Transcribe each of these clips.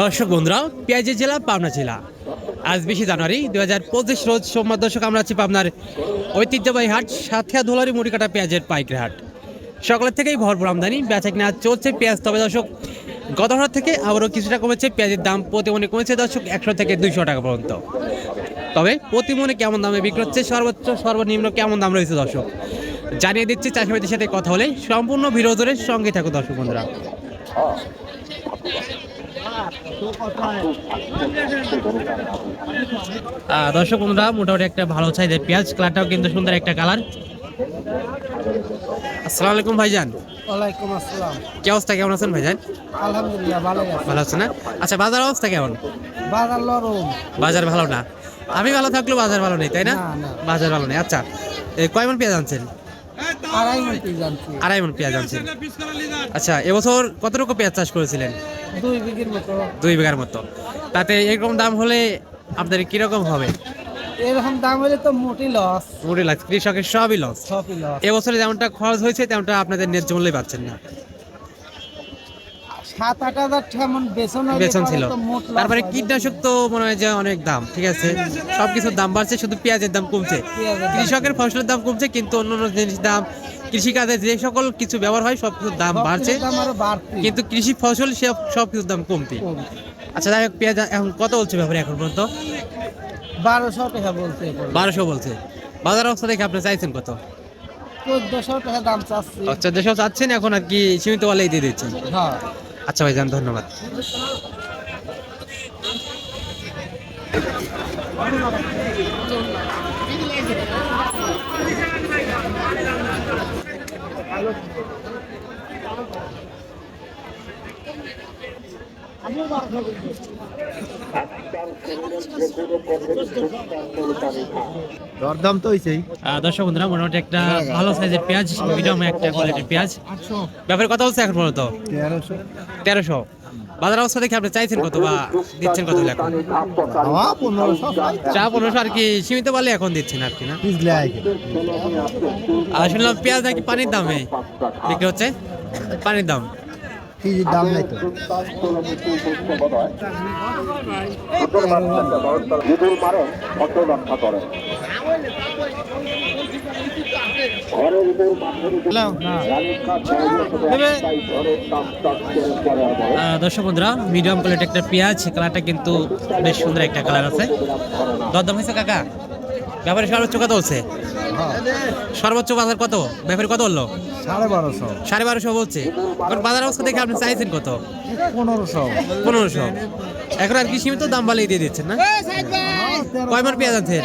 দর্শক বন্ধুরা পেঁয়াজের জেলা, পাবনা জেলা। আজ বিশে জানুয়ারি দু হাজার পঁচিশ রোজ সোমবার দর্শক, আমরা আছি পাবনার ঐতিহ্যবাহী হাট, সাথিয়া ধোলারি মুড়িকাটা পেঁয়াজের পাইকারি হাট। সকালের থেকেই ভরপুর আমদানি, বেচা কিনা চলছে পেঁয়াজ। তবে দর্শক, গত হাট থেকে আবারও কিছুটা কমেছে, পেঁয়াজের দাম প্রতি মনে কমেছে দর্শক একশো থেকে দুইশো টাকা পর্যন্ত। তবে প্রতি মনে কেমন দামে বিক্রি হচ্ছে, সর্বোচ্চ, সর্বনিম্ন কেমন দাম রয়েছে দর্শক? জানিয়ে দিচ্ছি, চাষিবাদের সাথে কথা হলে সম্পূর্ণ বিরোধের সঙ্গে থাকো দর্শক বন্ধুরা। দর্শক বন্ধুরা মোটামুটি একটা ভালো চাহিদা পেঁয়াজ কালারটাও কিন্তু সুন্দর একটা কালার আসসালামু আলাইকুম ভাইজান। ওয়ালাইকুম আসসালাম। কি অবস্থা কেমন আছেন ভাইজান? আলহামদুলিল্লাহ ভালো আছে। ভালো আছে না? আচ্ছা বাজার অবস্থা কেমন? বাজার বাজার ভালো না। আমি ভালো থাকলেও বাজার ভালো নেই তাই না। বাজার ভালো নেই আচ্ছা। এ, কয় মন পেঁয়াজ আনছেন? আড়াই মন পেঁয়াজ আনছেন আচ্ছা এবছর কতটুকু পেঁয়াজ চাষ করেছিলেন? দুই বিঘের মতো। দুই বিঘার মতো। তাতে এরকম দাম হলে আপনাদের কীরকম হবে? এরকম দাম হলে তো মোটি লস মোটি লস কৃষকের সবই লস সবই লস এবছরে যেমনটা খরচ হয়েছে তেমনটা আপনাদের ন্যায্য মূল্যে পাচ্ছেন না। সাত আট হাজার তেমন বেতন হইলে ছিল। তারপরে কীটনাশক তো মনে হয় যে অনেক দাম ঠিক আছে? সবকিছুর দাম বাড়ছে শুধু পেঁয়াজের দাম কমছে। কৃষকের ফসলের দাম কমছে কিন্তু অন্যান্য জিনিস দাম কৃষিকাজে যে সকল কিছু ব্যবহার হয় সব কিছুর দাম বাড়ছে। কিছুর কিন্তু কৃষি ফসল সব সব কিছুর দাম কমতি আচ্ছা যাই হোক পেঁয়াজ এখন কত বলছে ব্যাপারে এখন পর্যন্ত? বারোশো টাকা বলতে বারোশো বলছে। বাজার অবস্থা দেখে আপনি চাইছেন কত? চোদ্দশো টাকা দাম চাচ্ছি। আচ্ছা যেসব চাচ্ছেন এখন আর কি সীমিত বলেই দিয়ে দিচ্ছেন। হ্যাঁ। আচ্ছা ভাইজান ধন্যবাদ। দরদাম তো হইছেই। দর্শক বন্ধুরা মোটামুটি একটা ভালো সাইজের পেঁয়াজ মিডিয়াম একটা কোয়ালিটির পেঁয়াজ। ব্যাপারে কত বলছে এখন পর্যন্ত? তেরোশো। তেরোশো। বাজার অবস্থা দেখে আপনি চাইছেন কত বা দিচ্ছেন কত এখন? চা পনেরোশো আর কি সীমিত বলে এখন দিচ্ছেন আর কি না? আর শুনলাম পেঁয়াজ নাকি পানির দামে বিক্রি হচ্ছে? পানির দাম। কেজির দাম নাই তো। দর্শক বন্ধুরা মিডিয়াম কোয়ালিটি একটা পেঁয়াজ কালারটা কিন্তু বেশ সুন্দর একটা কালার আছে। দরদাম হয়েছে কাকা? ব্যাপারে সর্বোচ্চ কত বলছে? সর্বোচ্চ বাজার কত? ব্যাপারে কত বলল? সাড়ে বারোশো। সাড়ে বারোশো বলছে। এখন বাজার অবস্থা দেখে আপনি চাইছেন কত? পনেরোশো। পনেরোশো। এখন আর কি সীমিত দাম বালিয়ে দিয়ে দিচ্ছেন না? কয় মন পেঁয়াজ আছে?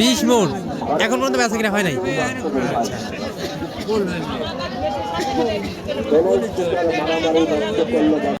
বিশ মন এখন পর্যন্ত বেচা কিনা হয় নাই?